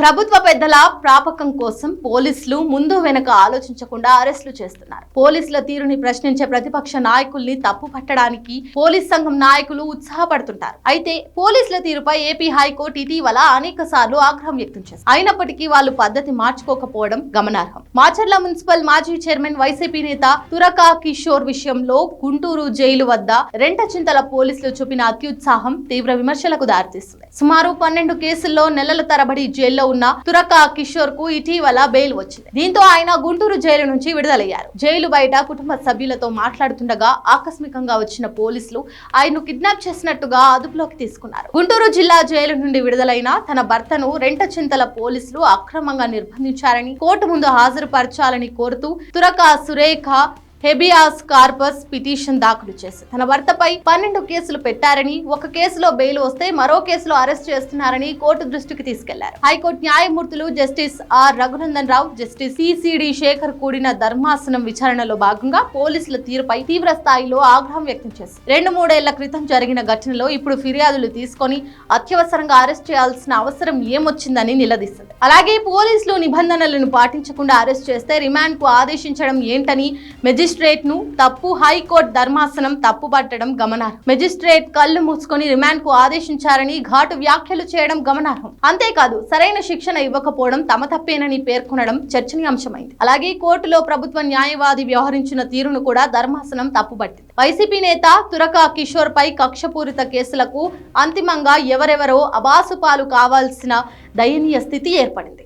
ప్రభుత్వ పెద్దల ప్రాపకం కోసం పోలీసులు ముందు వెనక ఆలోచించకుండా అరెస్టులు చేస్తున్నారు. పోలీసుల తీరుని ప్రశ్నించే ప్రతిపక్ష నాయకుల్ని తప్పు పట్టడానికి పోలీస్ సంఘం నాయకులు ఉత్సాహపడుతుంటారు. అయితే పోలీసుల తీరుపై ఏపీ హైకోర్టు ఇటీవల అనేక సార్లు ఆగ్రహం వ్యక్తం చేశారు అయినప్పటికీ వాళ్ళు పద్ధతి మార్చుకోకపోవడం గమనార్హం. మాచర్ల మున్సిపల్ మాజీ చైర్మన్ వైసీపీ నేత తురకా కిషోర్ విషయంలో గుంటూరు జైలు వద్ద రెంట చింతల పోలీసులు చూపిన అత్యుత్సాహం తీవ్ర విమర్శలకు దారితీస్తుంది. సుమారు పన్నెండు కేసుల్లో నెలల తరబడి జైల్లో ఉన్న తురక కిషోర్కు ఇటీవల బెయిల్ వచ్చింది. దీంతో ఆయన గుంటూరు జైలు నుంచి విడుదలయ్యారు. జైలు బయట కుటుంబ సభ్యులతో మాట్లాడుతుండగా ఆకస్మికంగా వచ్చిన పోలీసులు ఆయన్ను కిడ్నాప్ చేసినట్టుగా అదుపులోకి తీసుకున్నారు. గుంటూరు జిల్లా జైలు నుండి విడుదలైన తన భర్తను రెంట చింతల పోలీసులు అక్రమంగా నిర్బంధించారని కోర్టు ముందు హాజరుపరచాలని కోరుతూ Turaka Surekha habeas corpus petition దాఖలు చేసి తన భర్తపై పన్నెండు కేసులు పెట్టారని ఒక కేసులో బెయిల్ వస్తే మరో కేసులో అరెస్ట్ చేస్తున్నారని కోర్టు దృష్టికి తీసుకెళ్ళారు. హైకోర్టు న్యాయమూర్తులు justice R Raghunandan Rao justice CCD Shekhar కూడిన ధర్మాసనం విచారణలో భాగంగా పోలీసుల తీరుపై తీవ్ర స్థాయిలో ఆగ్రహం వ్యక్తం చేశారు. రెండు మూడేళ్ళ క్రితం జరిగిన ఘటనలో ఇప్పుడు ఫిర్యాదులు తీసుకొని అత్యవసరంగా అరెస్ట్ చేయాల్సిన అవసరం ఏమొచ్చిందని నిలదీస్తుంది అలాగే పోలీసులు నిబంధనలను పాటించకుండా అరెస్ట్ చేస్తే రిమాండ్కు ఆదేశించడం ఏంటని మెజిస్ట్రేట్ను తప్పు హైకోర్టు ధర్మాసనం తప్పుబట్టడం గమనార్హం. మెజిస్ట్రేట్ కళ్ళు మూసుకొని రిమాండ్కు ఆదేశించారని ఘాటు వ్యాఖ్యలు చేయడం గమనార్హం. అంతేకాదు సరైన శిక్షణ ఇవ్వకపోవడం తమ తప్పేనని పేర్కొనడం చర్చనీయాంశమైంది. అలాగే కోర్టులో ప్రభుత్వ న్యాయవాది వ్యవహరించిన తీరును కూడా ధర్మాసనం తప్పుపట్టింది వైసీపీ నేత తురకా కిషోర్ పై కక్షపూరిత కేసులకు అంతిమంగా ఎవరెవరో అబాసుపాలు కావాల్సిన దయనీయ స్థితి ఏర్పడింది.